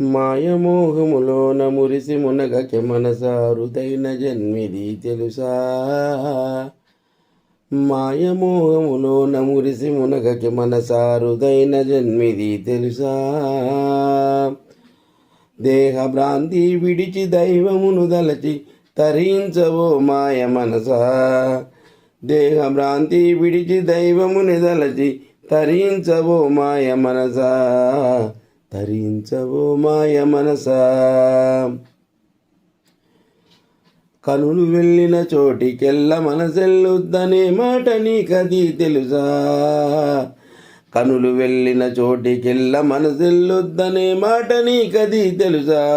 మాయమోహములోన మురిసి మునగకి మనసారుదైన జన్మిది తెలుసా? మాయమోహములోన మురిసి మునగకి మనసారుదైన జన్మిది తెలుసా? దేహ భ్రాంతి విడిచి దైవమును దలచి తరించవో మాయ మనసా? దేహ భ్రాంతి విడిచి దైవముని దలచి తరించవో మాయ మనసా? ధరించవో మాయ మనసా. కనులు వెళ్ళిన చోటికెల్ల మనసెల్లుద్దనే మాట నీకది తెలుసా? కనులు వెళ్ళిన చోటికెల్ల మనసెల్లుద్దనే మాట నీకది తెలుసా?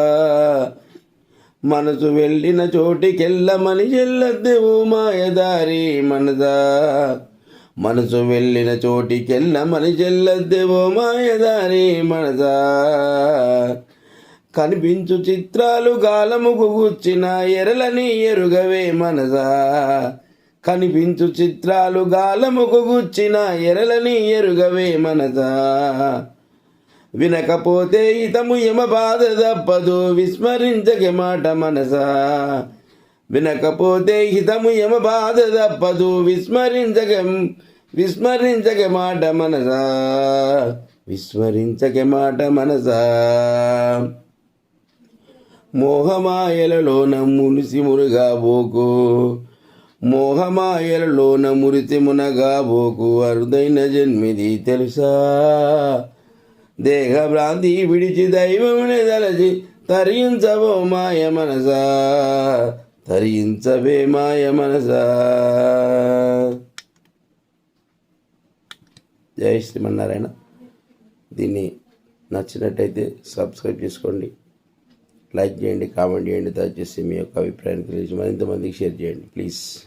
మనసు వెళ్ళిన చోటికెల్ల మని మాయ మాయదారి మనసా. మనసు వెళ్ళిన చోటికెల్ల మని చెల్లద్దేవో మాయదారి మనసా. కనిపించు చిత్రాలు కాలముకు గుచ్చిన ఎరలని ఎరుగవే మనసా. కనిపించు చిత్రాలు గాలముకు గుచ్చిన ఎరలని ఎరుగవే మనసా. వినకపోతే ఇతము యమ బాధ తప్పదు విస్మరించక మాట మనసా. వినకపోతే హితము యమ బాధ తప్పదు. విస్మరించక విస్మరించక మాట మనసా విస్మరించక మాట మనసా. మోహమాయలలోన మునిసి మురుగా బోకు మోహమాయలలోన మురిసి మునగా బోకు అరుదైన జన్మిది తెలుసా? దేహ భ్రాంతి విడిచి దైవముని తలచి తరించవో మాయ మనసా. ధరించవే మాయ మనసా. జై శ్రీమన్నారాయణ. దీన్ని నచ్చినట్టయితే సబ్స్క్రైబ్ చేసుకోండి. లైక్ చేయండి కామెంట్ చేయండి దయచేసి మీ యొక్క అభిప్రాయాన్ని తెలియజేసి మరింతమందికి షేర్ చేయండి ప్లీజ్.